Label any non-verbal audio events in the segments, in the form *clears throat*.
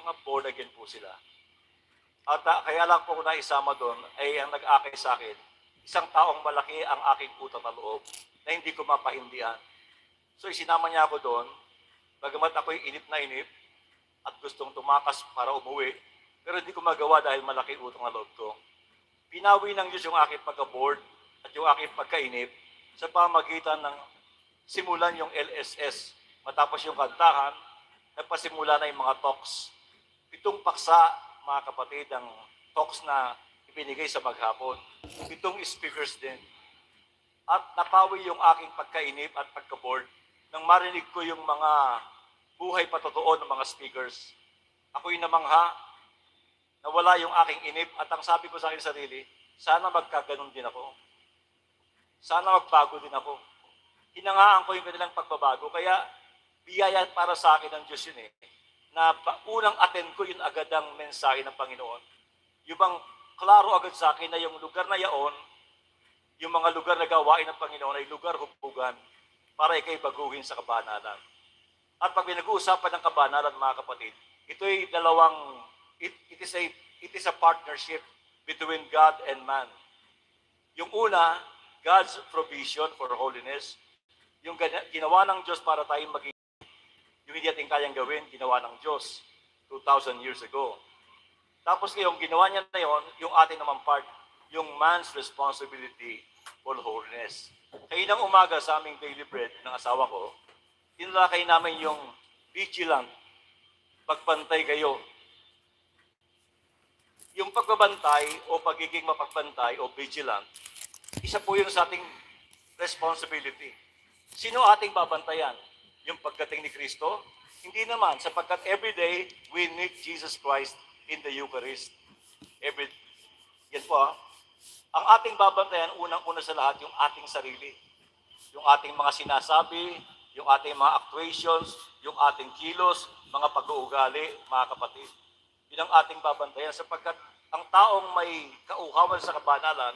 mga born again po sila. At ah, kaya lang po ako naisama doon ay ang nag-akay sa akin, isang taong malaki ang aking utang na loob na hindi ko mapaindihan. So isinama niya ako doon, bagamat ako'y inip na inip at gustong tumakas para umuwi, pero hindi ko magawa dahil malaki utang na loob ko. Pinawi ng Diyos yung aking pagka-board at yung aking pagkainip sa pamagitan ng simulan yung LSS. Matapos yung kantahan, nagpasimula na yung mga talks. Pitong paksa, mga kapatid, ang talks na ibinigay sa maghapon. Pitong speakers din. At napawi yung aking pagkainip at pagka-board nang marinig ko yung mga buhay patotoo ng mga speakers. Ako'y namangha, nawala yung aking inip at ang sabi ko sa akin sarili, sana magkaganon din ako. Sana magbago din ako. Hinangaan ko yung kanilang pagbabago. Kaya biyaya para sa akin ng Diyos yun eh. Na unang attend ko yun agad ang mensahe ng Panginoon. Yung bang klaro agad sa akin na yung lugar na yaon, yung mga lugar na gawain ng Panginoon ay lugar hupugan para ikay baguhin sa kabanalan. At pag pinag-uusapan ng kabanalan, mga kapatid, ito ay dalawang, it, it, is a, it is a partnership between God and man. Yung una, God's provision for holiness. Yung ginawa ng Diyos para tayong maging, yung hindi natin kayang gawin, ginawa ng Diyos 2,000 years ago. Tapos yung ginawa niya na yon, yung ating naman part, yung man's responsibility for holiness. Kaya ng umaga sa aming daily bread ng asawa ko, tinalakay namin yung vigilant, pagpantay kayo. Yung pagbabantay o pagiging mapagbantay o vigilant, isa po yun sa ating responsibility. Sino ating babantayan? Yung pagdating ni Kristo? Hindi naman, sapagkat every day we need Jesus Christ in the Eucharist. Every, yan po ah. Ang ating babantayan, unang-una sa lahat, yung ating sarili. Yung ating mga sinasabi, yung ating mga actuations, yung ating kilos, mga pag-uugali, mga kapatid. Yun ang ating babantayan sapagkat ang taong may kauhawan sa kabanalan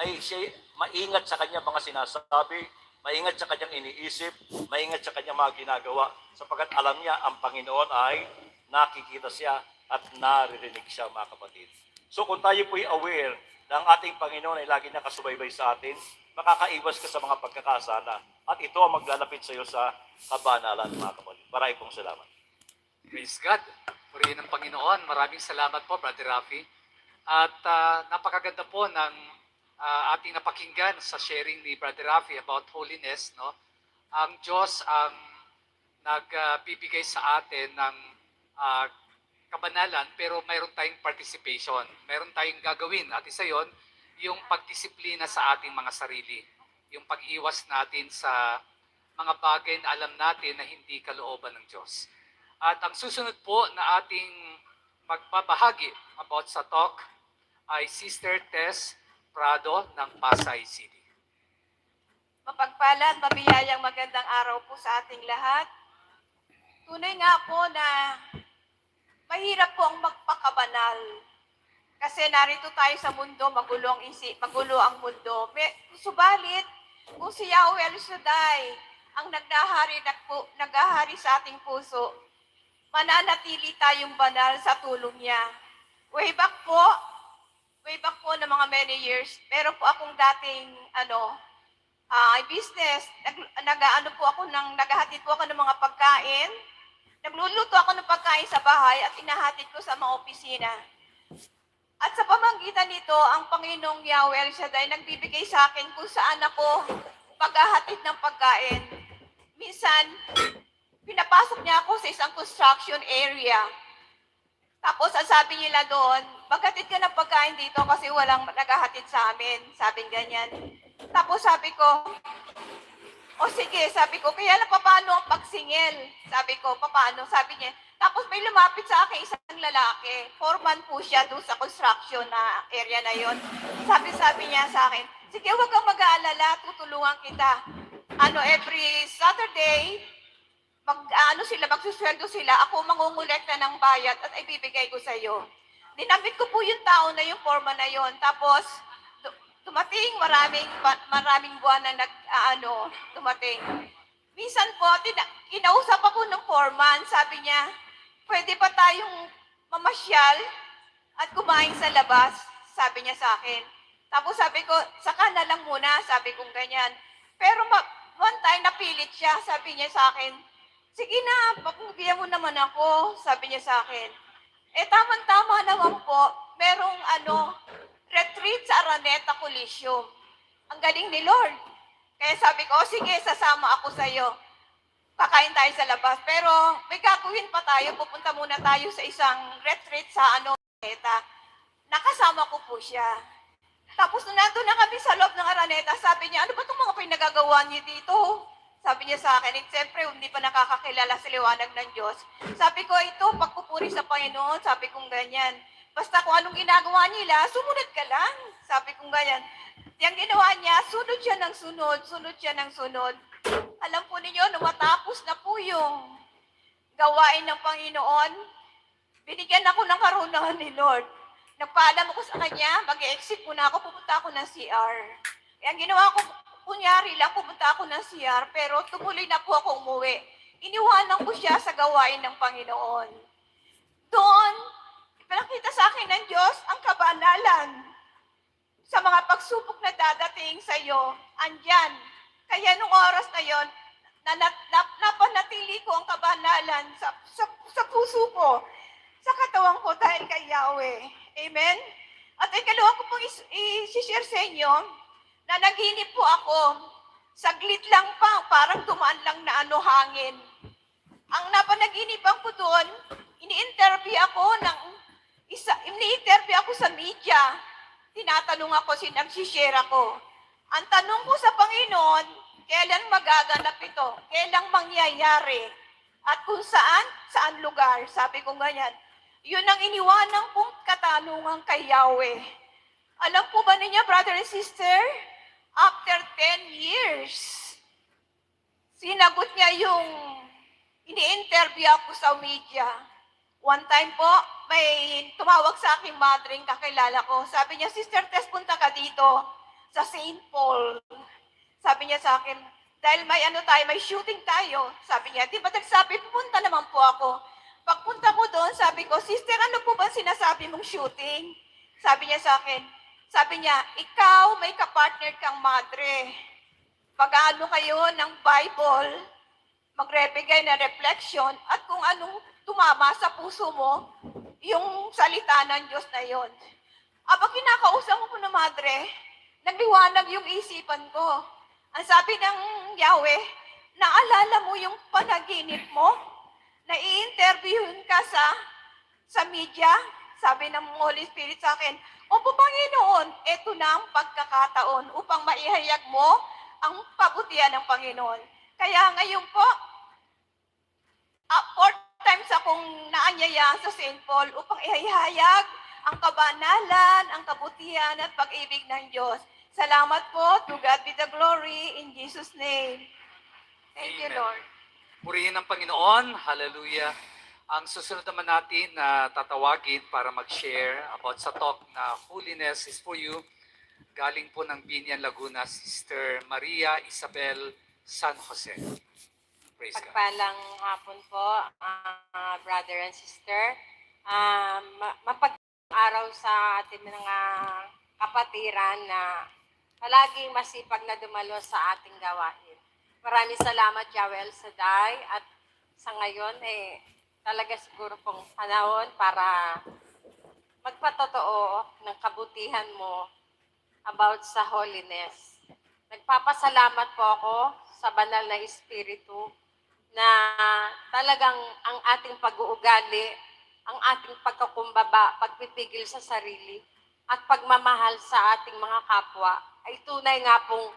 ay siya maingat sa kanyang mga sinasabi, maingat sa kanyang iniisip, maingat sa kanyang mga ginagawa sapagkat alam niya ang Panginoon ay nakikita siya at naririnig siya mga kapatid. So kung tayo po'y aware na ang ating Panginoon ay lagi nakasubaybay sa atin, makakaiwas ka sa mga pagkakasala. At ito ang maglalapit sa iyo sa kabanalan mga kapatid. Maraming pong salamat. Praise God. Purihin ng Panginoon. Maraming salamat po, Brother Rafi. At ah, napakaganda po ng ah, ating napakinggan sa sharing ni Brother Rafi about holiness. No? Ang Diyos ang nagbibigay sa atin ng ah, kabanalan pero mayroon tayong participation. Mayroon tayong gagawin at isa yon yung pagdisiplina sa ating mga sarili. Yung pag-iwas natin sa mga bagay na alam natin na hindi kalooban ng Diyos. At ang susunod po na ating magbabahagi about sa talk ay Sister Tess Prado ng Pasay City. Mapagpalad, mabiyayang magandang araw po sa ating lahat. Tunay nga po na mahirap po ang magpakabanal. Kasi narito tayo sa mundo, magulo ang, isi, magulo ang mundo. Subalit, kung si Yahweh El Shaddai ang nagdahari, nagpo, naghahari sa ating puso, mananatili tayong banal sa tulong niya. Way back po, way back po ng mga many years, meron po akong dating, ano, ah business. Nag, nag, ano po ako, ng, naghahatid po ako ng mga pagkain. Nagluluto ako ng pagkain sa bahay at inahatid ko sa mga opisina. At sa pamamagitan nito, ang Panginoong Yahweh Shaddai nagbibigay sa akin kung saan ako paghahatid ng pagkain. Minsan, pinapasok niya ako sa isang construction area. Tapos, ang sabi nila doon, maghatid ka ng pagkain dito kasi walang naghahatid sa amin. Sabi ganyan. Tapos sabi ko, o sige, sabi ko, kaya na paano ang pagsingil? Sabi ko, paano? Sabi niya, tapos may lumapit sa akin isang lalaki. Foreman po siya doon sa construction na area na yon. Sabi-sabi niya sa akin, sige, huwag kang mag-aalala, tutulungan kita. Ano, every Saturday, mag, ano sila, magsusweldo sila, ako mangungulekta ng bayad at ibibigay ko sa iyo. Dinamit ko po yung tao na yung foreman na yon. Tapos, dumating maraming maraming buwan na nag ah, ano dumating. Minsan po tina, kinausap ako ng foreman, sabi niya, pwede ba tayong mamasyal at kumain sa labas? Sabi niya sa akin. Tapos sabi ko, saka na lang muna, sabi kong ganyan. Pero ma- one time napilit siya, sabi niya sa akin, sige na, pagbigyan mo naman ako, sabi niya sa akin. Eh, tamang-tama naman po, merong ano, retreat sa Araneta Coliseum. Ang galing ni Lord. Kaya sabi ko, "O, sige, sasama ako sa iyo. Kakain tayo sa labas. Pero may gagawin pa tayo. Pupunta muna tayo sa isang retreat sa ano, Araneta. Nakasama ko po siya. Tapos nung nandun na kami sa loob ng Araneta, sabi niya, ano ba itong mga pinagagawa niyo dito? Sabi niya sa akin, at siyempre, hindi pa nakakakilala sa liwanag ng Diyos. Sabi ko, ito, pagpupuri sa Panginoon, sabi kong ganyan. Basta kung anong ginagawa nila, sumunod ka lang. Sabi kong ganyan. Yung ginawa niya, sunod siya ng sunod, sunod siya ng sunod. Alam po ninyo, nung matapos na po yung gawain ng Panginoon, binigyan ako ng karunungan ni Lord. Nagpaalam ako sa kanya, mag-exit muna ako, pupunta ako ng CR. Kaya ginawa ko, kunyari lang, pupunta ako ng CR, pero tumuloy na po ako umuwi. Iniwanan ko siya sa gawain ng Panginoon. Doon, ipinakita sa akin ng Diyos ang kabanalan sa mga pagsubok na dadating sa iyo, andyan. Kaya nung oras na yon, na, na, na, napanatili ko ang kabanalan sa, sa, sa puso ko, sa katawan ko dahil kay Yahweh. Amen? At ikalawa ko pong is- i-share sa inyo na naginip po ako. Saglit lang pa, parang dumaan lang na ano hangin. Ang napanaginipan ko doon, ini-interview ako ng isa, ini-interview ako sa media. Tinatanong ako, sinagsishare ako. Ang tanong ko sa Panginoon, kailan magaganap ito? Kailan mangyayari? At kung saan? Saan lugar? Sabi ko ganyan. Yun ang iniwanang kong katanungan kay Yahweh. Alam po ba ninyo, brother and sister? After 10 years, sinagot niya yung ini-interview ako sa media. One time po, may tumawag sa aking madring kakilala ko. Sabi niya, Sister Tess, punta ka dito sa St. Paul. Sabi niya sa akin, dahil may ano tayo, may shooting tayo. Sabi niya, di ba nagsabi, pupunta naman po ako. Pagpunta ko doon, sabi ko, Sister, ano po ba sinasabi mong shooting? Sabi niya sa akin, sabi niya, ikaw may kapartner kang madre. Pag-ano kayo ng Bible, magbibigay na reflection at kung anong tumama sa puso mo, yung salita ng Diyos na yon. Aba, kinakausap mo po na madre, nagliwanag yung isipan ko. Ang sabi ng Yahweh, naalala mo yung panaginip mo? Na i-interviewin ka sa, sa media? Sabi ng Holy Spirit sa akin, Opo Panginoon, eto na ang pagkakataon upang maihayag mo ang pabutihan ng Panginoon. Kaya ngayon po, uh, four times akong naanyaya sa St. Paul upang ihayag ang kabanalan, ang kabutihan at pag-ibig ng Diyos. Salamat po. To God be the glory in Jesus' name. Thank you, Amen. Lord. Purihin ng Panginoon. Hallelujah. Ang susunod naman natin na tatawagin para mag-share about sa talk na Holiness is for You, galing po ng Binyan Laguna, Sister Maria Isabel San Jose. Praise God. Pagpalang hapon po, ah, brother and sister. Um, ma- mapag araw sa ating mga kapatiran na palaging masipag na dumalo sa ating gawain. Maraming salamat, Joel Saday. At sa ngayon, eh, talaga siguro pong panahon para magpatotoo ng kabutihan mo about sa holiness. Nagpapasalamat po ako sa banal na Espiritu na talagang ang ating pag-uugali, ang ating pagkakumbaba, pagpipigil sa sarili, at pagmamahal sa ating mga kapwa ay tunay nga pong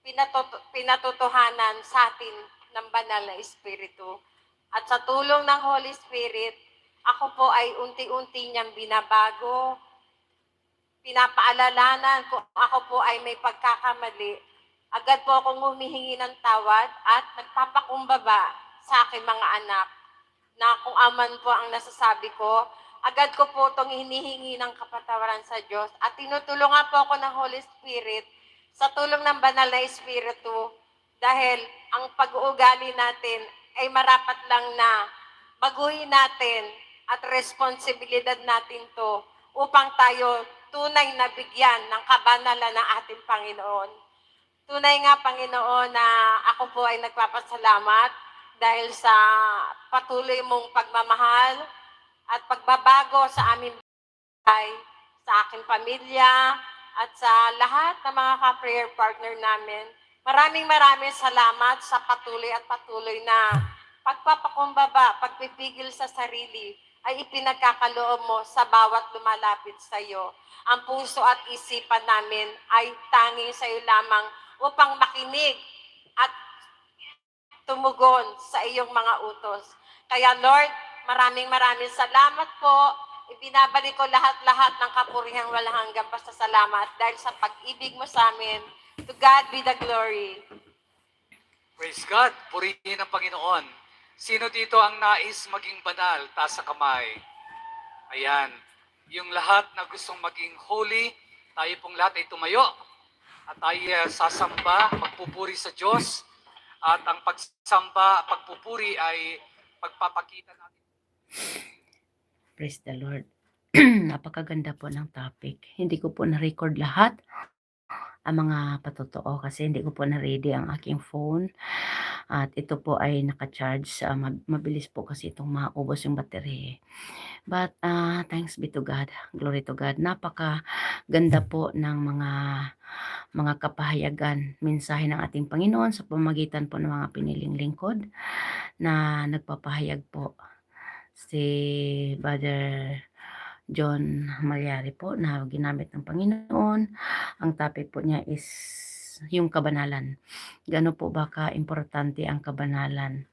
pinatoto- pinatotohanan sa atin ng banal na Espiritu. At sa tulong ng Holy Spirit, ako po ay unti-unti niyang binabago, pinapaalalanan kung ako po ay may pagkakamali, agad po akong humihingi ng tawad at nagpapakumbaba sa aking mga anak na kung aman po ang nasasabi ko, agad ko po itong hinihingi ng kapatawaran sa Diyos. At tinutulungan po ako ng Holy Spirit sa tulong ng banal na Espiritu dahil ang pag-uugali natin ay marapat lang na baguhin natin at responsibilidad natin to upang tayo tunay na bigyan ng kabanalan ng ating Panginoon. Tunay nga, Panginoon, na ako po ay nagpapasalamat dahil sa patuloy mong pagmamahal at pagbabago sa aming buhay, sa aking pamilya, at sa lahat ng mga ka-prayer partner namin. Maraming maraming salamat sa patuloy at patuloy na pagpapakumbaba, pagpipigil sa sarili, ay ipinagkakaloob mo sa bawat lumalapit sa iyo. Ang puso at isipan namin ay tanging sa iyo lamang upang makinig at tumugon sa iyong mga utos. Kaya Lord, maraming maraming salamat po. Ibinabalik ko lahat-lahat ng kapurihang walang hanggang basta salamat dahil sa pag-ibig mo sa amin. To God be the glory. Praise God. Purihin ang Panginoon. Sino dito ang nais maging banal? Taas sa kamay. Ayan. Yung lahat na gustong maging holy, tayo pong lahat ay tumayo. At tayo eh, sasamba, magpupuri sa Diyos. At ang pagsamba, pagpupuri ay pagpapakita natin. Praise the Lord. *clears throat* Napakaganda po ng topic. Hindi ko po na-record lahat ang mga patotoo kasi hindi ko po na-ready ang aking phone. At ito po ay naka-charge. mab- mabilis po kasi itong maubos yung battery. But ah, thanks be to God. Glory to God. Napaka ganda po ng mga mga kapahayagan, mensahe ng ating Panginoon sa pamagitan po ng mga piniling lingkod na nagpapahayag po si Brother John Malyari po na ginamit ng Panginoon. Ang topic po niya is yung kabanalan. Gano po ba ka-importante ang kabanalan?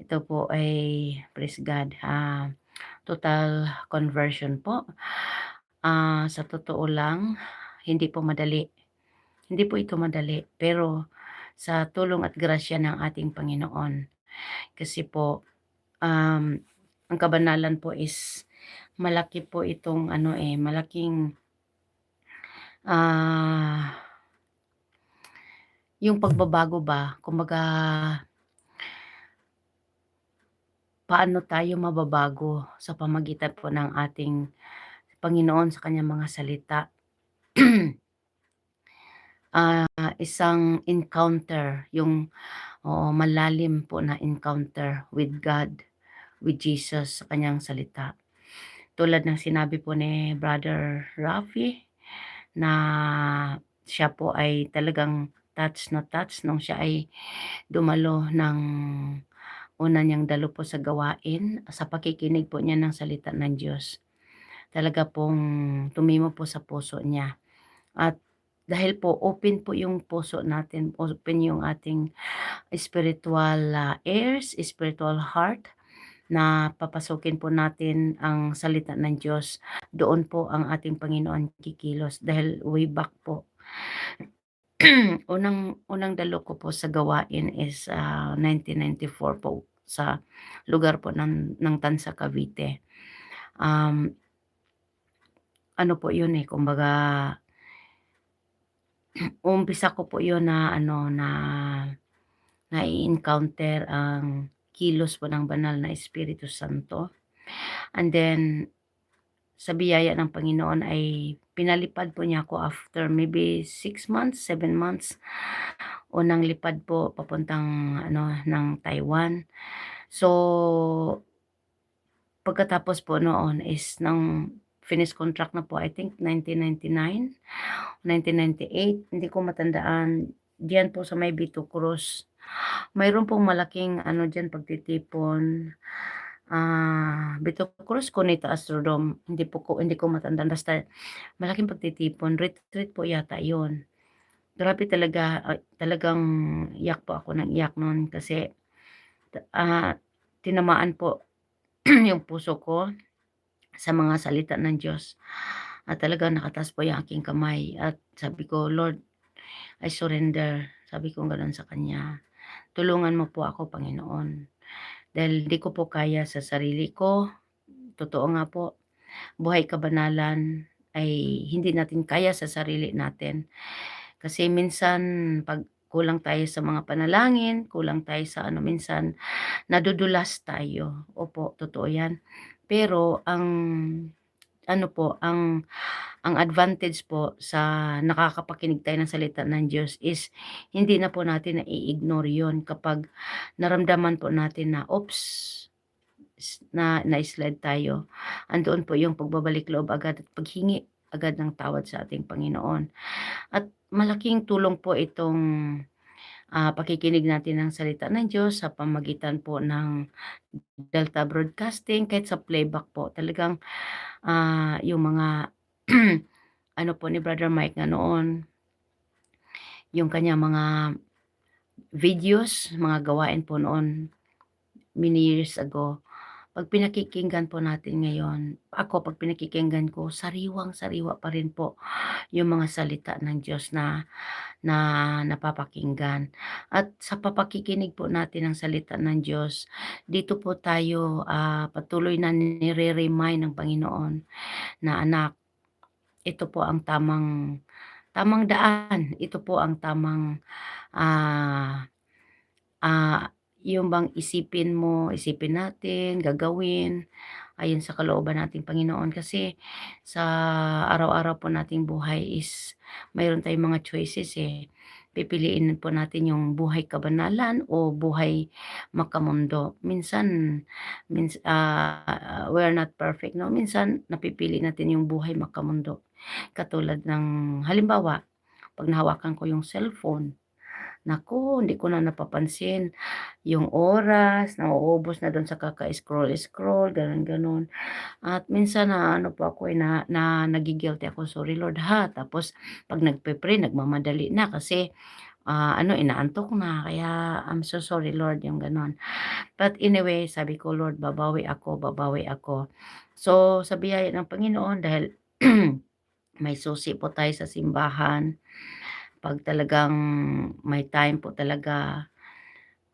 Ito po ay, praise God, ah, total conversion po. Ah, sa totoo lang, hindi po madali. Hindi po ito madali. Pero sa tulong at grasya ng ating Panginoon. Kasi po, um, ang kabanalan po is malaki po itong ano eh, malaking ah yung pagbabago ba, kumbaga paano tayo mababago sa pamagitan po ng ating Panginoon sa kanyang mga salita. *clears throat* Ah, isang encounter, yung oo, malalim po na encounter with God, with Jesus sa kanyang salita. Tulad ng sinabi po ni Brother Rafi na siya po ay talagang touch na touch nung siya ay dumalo ng una niyang dalo po sa gawain sa pakikinig po niya ng salita ng Diyos. Talaga pong tumimo po sa puso niya. At dahil po open po yung puso natin, open yung ating spiritual ah, ears, spiritual heart na papasukin po natin ang salita ng Diyos. Doon po ang ating Panginoon kikilos dahil way back po. *clears throat* unang unang dalo ko po sa gawain is ah, 1994 po sa lugar po ng ng Tansa Cavite. Um, ano po yun eh, kumbaga *clears throat* umpisa ko po yun na ano na na-encounter ang kilos po ng banal na Espiritu Santo. And then, sa biyaya ng Panginoon ay pinalipad po niya ako after maybe 6 months, 7 months. Unang lipad po papuntang ano ng Taiwan. So pagkatapos po noon is nang finish contract na po I think 1999, 1998, hindi ko matandaan. Diyan po sa may Bito Cruz. Mayroon pong malaking ano diyan pagtitipon. Ah Bito Cruz Cunita Astrodome. Hindi po ko hindi ko matandaan. Basta malaking pagtitipon. Retreat po yata yon grabe talaga talagang iyak po ako ng iyak noon kasi ah tinamaan po *clears throat* yung puso ko sa mga salita ng Diyos. At talagang nakataas po yung aking kamay. At sabi ko Lord I surrender. Sabi ko ganoon sa kanya tulungan mo po ako Panginoon dahil di ko po kaya sa sarili ko. Totoo nga po, buhay kabanalan ay hindi natin kaya sa sarili natin. Kasi minsan, pag kulang tayo sa mga panalangin, kulang tayo sa ano minsan nadudulas tayo. Opo, totoo 'yan. Pero ang ano po, ang ang advantage po sa nakakapakinig tayo ng salita ng Diyos is hindi na po natin nai-ignore 'yon kapag naramdaman po natin na, "Oops, na na-slide tayo." Andoon po yung pagbabalik loob agad at paghingi agad ng tawad sa ating Panginoon. At malaking tulong po itong, ah, pakikinig natin ng salita ng Diyos sa pamamagitan po ng Delta Broadcasting kahit sa playback po. Talagang, ah, yung mga *clears throat* ano po ni Brother Mike nga noon yung kanyang mga videos, mga gawain po noon many years ago. 'Pag pinakikinggan po natin ngayon, ako 'pag pinakikinggan ko sariwang-sariwa pa rin po yung mga salita ng Diyos na na napapakinggan. At sa papakikinig po natin ng salita ng Diyos, dito po tayo, ah, patuloy na nire-remind ng Panginoon na, "Anak, ito po ang tamang tamang daan. Ito po ang tamang, ah, ah, yung bang isipin mo, isipin natin, gagawin ayon sa kalooban nating Panginoon." Kasi sa araw-araw po nating buhay is mayroon tayong mga choices, eh. Pipiliin po natin yung buhay kabanalan o buhay makamundo. Minsan mins ah, we're not perfect 'no, minsan napipili natin yung buhay makamundo. Katulad ng halimbawa, 'pag nahawakan ko yung cellphone, naku, hindi ko na napapansin yung oras, nauubos na dun sa kaka-scroll-scroll, gano'n. At minsan naaano po ako, eh, na na nagi-guilty ako, "Sorry Lord ha." Tapos 'pag nagpe-pray nagmamadali na kasi, ah, ano, inaantok na kaya, "I'm so sorry Lord." Yung gano'n. But anyway, sabi ko, "Lord, babawi ako, babawi ako." So, sa biyaya ng Panginoon dahil *clears throat* may susi po tayo sa simbahan, 'pag talagang may time po talaga,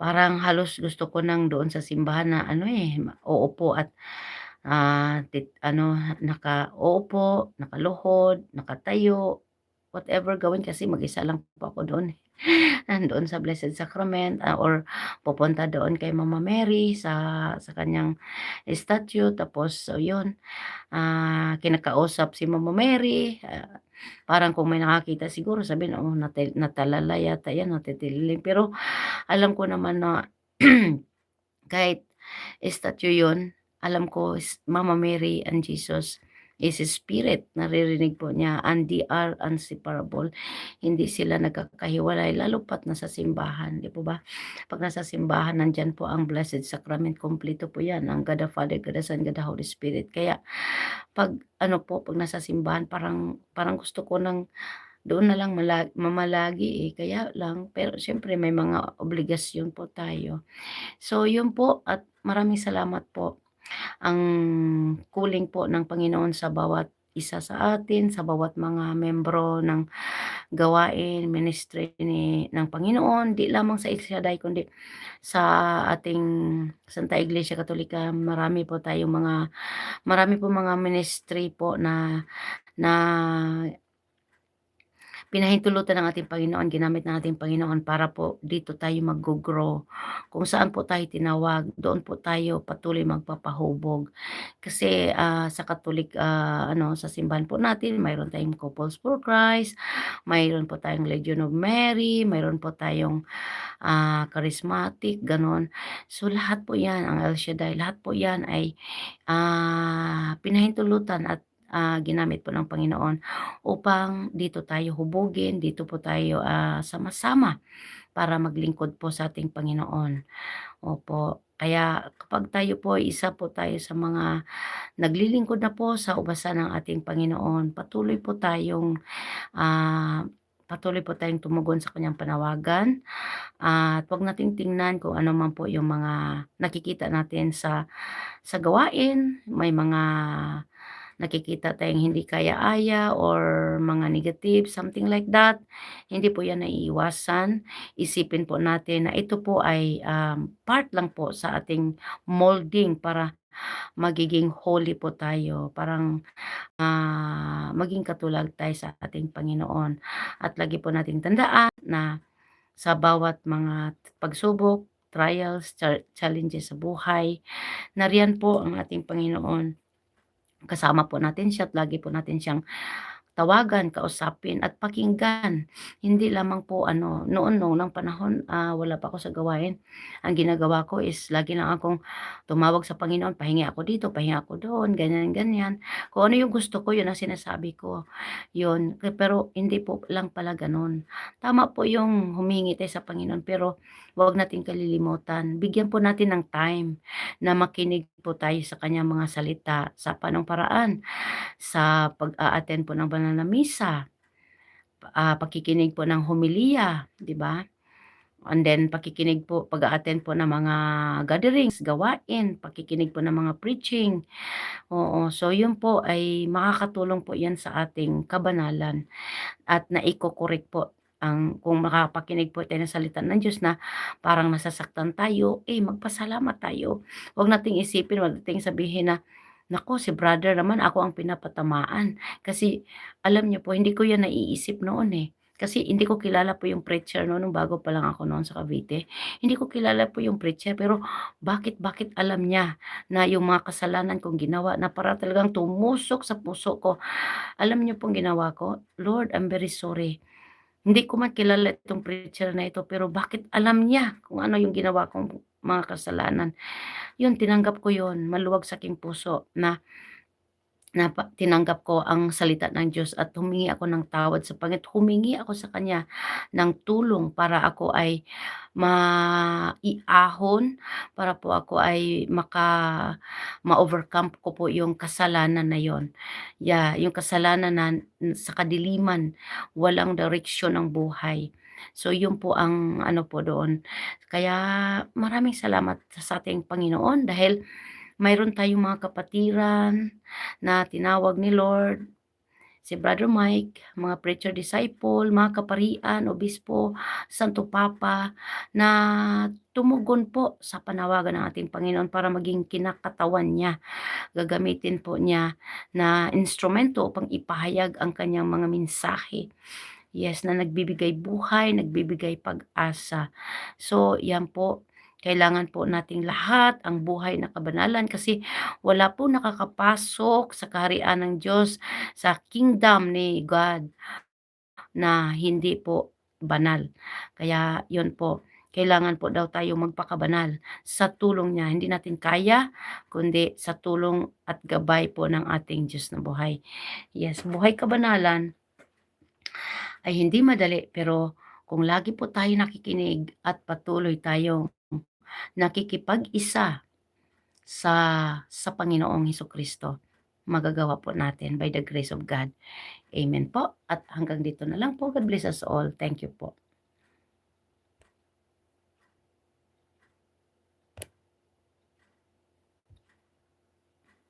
parang halos gusto ko ng doon sa simbahan na ano, eh, uupo at, tit ano, naka-uupo, nakaluhod, nakatayo, whatever gawin kasi mag-isa lang po ako doon, eh. Nandoon sa Blessed Sacrament, ah, or pupunta doon kay Mama Mary sa sa kanyang statue tapos so yun, ah, kinakausap si Mama Mary, ah, parang kung may nakakita siguro sabihin, "Oh, nati natalala yata 'yan, natitililing." Pero alam ko naman na *clears throat* kahit statue yun, alam ko Mama Mary and Jesus is spirit, naririnig po niya and they are inseparable. Hindi sila nagkakahiwalay lalo pa't nasa simbahan, 'di po ba? 'Pag nasa simbahan nandiyan po ang Blessed Sacrament, kumpleto po 'yan, ang God the Father, God the Son, God the Holy Spirit. Kaya 'pag ano po, 'pag nasa simbahan parang parang gusto ko ng doon na lang mala mamalagi, eh, kaya lang pero siyempre may mga obligasyon po tayo. So yun po at maraming salamat po. Ang calling po ng Panginoon sa bawat isa sa atin, sa bawat mga miyembro ng gawain, ministry ni ng Panginoon, 'di lamang sa Shaddai kundi sa ating Santa Iglesia Katolika. Marami po tayong mga marami pong mga ministry po na na pinahintulutan ng ating Panginoon, ginamit ng ating Panginoon para po dito tayo mag-go-grow. Kung saan po tayo tinawag, doon po tayo patuloy magpapahubog. Kasi, ah, sa Katolik, ah, ano, sa simbahan po natin mayroon tayong Couples for Christ, mayroon po tayong Legion of Mary, mayroon po tayong, ah, Charismatic, gano'n. So, lahat po 'yan, ang El Shaddai, lahat po 'yan ay, ah, pinahintulutan at, ah, ginamit po ng Panginoon upang dito tayo hubugin, dito po tayo, ah, sama-sama para maglingkod po sa ating Panginoon. Opo, kaya kapag tayo po isa po tayo sa mga naglilingkod na po sa ubasan ng ating Panginoon, patuloy po tayong, ah, patuloy po tayong tumugon sa kanyang panawagan at 'wag nating tingnan kung ano man po yung mga nakikita natin sa sa gawain. May mga nakikita tayong hindi kaya-aya or mga negative, something like that. Hindi po 'yan naiiwasan. Isipin po natin na ito po ay, um, part lang po sa ating molding para magiging holy po tayo. Parang, ah, maging katulad tayo sa ating Panginoon at lagi po nating tandaan na sa bawat mga pagsubok, trials, cha- challenges sa buhay. Nariyan po ang ating Panginoon. Kasama po natin siya at lagi po natin siyang tawagan, kausapin at pakinggan. Hindi lamang po ano, noon noong ng panahon ah, wala pa ako sa gawain. Ang ginagawa ko is lagi lang akong tumawag sa Panginoon, pahingi ako dito, pahingi ako doon, ganyan ganyan. Kung ano yung gusto ko, yun ang sinasabi ko. Yun. Pero hindi po lang pala ganun. Tama po yung humingi tayo sa Panginoon, pero huwag natin kalilimutan. Bigyan po natin ng time na makinig po tayo sa kanyang mga salita sa panong paraan sa pag-a-attend po ng banal na misa, ah, pakikinig po ng homilya, 'di ba? And then pakikinig po, pag-a-attend po ng mga gatherings, gawain, pakikinig po ng mga preaching. Oo, so yun po ay makakatulong po yan sa ating kabanalan at naiko-correct po ang kung makapakinig po tayo ng salita ng Diyos na parang nasasaktan tayo, eh magpasalamat tayo. Huwag nating isipin, huwag nating sabihin na, Nako, si brother naman ako ang pinapatamaan. Kasi alam niyo po, hindi ko yan naiisip noon eh. Kasi hindi ko kilala po yung preacher noon nung bago pa lang ako noon sa Cavite. Hindi ko kilala po yung preacher pero bakit bakit alam niya na yung mga kasalanan kong ginawa na para talagang tumusok sa puso ko. Alam niyo pong ginawa ko? Lord, I'm very sorry. Hindi ko man kilala itong preacher na ito pero bakit alam niya kung ano yung ginawa kong mga kasalanan. Yun, tinanggap ko yun, maluwag sa aking puso na na tinanggap ko ang salita ng Diyos at humingi ako ng tawad sa Panginoon. Humingi ako sa Kanya ng tulong para ako ay maiahon, para po ako ay maka ma-overcome ko po yung kasalanan na yon. Yeah, yung kasalanan na sa kadiliman, walang direksyon ang buhay. So yun po ang ano po doon. Kaya maraming salamat sa ating Panginoon dahil mayroon tayong mga kapatiran na tinawag ni Lord, si Brother Mike, mga preacher disciple, mga kaparian, obispo, Santo Papa, na tumugon po sa panawagan ng ating Panginoon para maging kinakatawan niya. Gagamitin po niya na instrumento upang ipahayag ang kanyang mga mensahe. Yes, na nagbibigay buhay, nagbibigay pag-asa. So, yan po. Kailangan po nating lahat ang buhay na kabanalan kasi wala po nakakapasok sa kaharian ng Diyos, sa kingdom ni God na hindi po banal. Kaya yun po, kailangan po daw tayo magpakabanal sa tulong niya. Hindi natin kaya, kundi sa tulong at gabay po ng ating Diyos na buhay. Yes, buhay kabanalan ay hindi madali pero kung lagi po tayo nakikinig at patuloy tayong nakikipag-isa sa sa Panginoong Hesus Kristo, magagawa po natin by the grace of God. Amen po. At hanggang dito na lang po. God bless us all. Thank you po.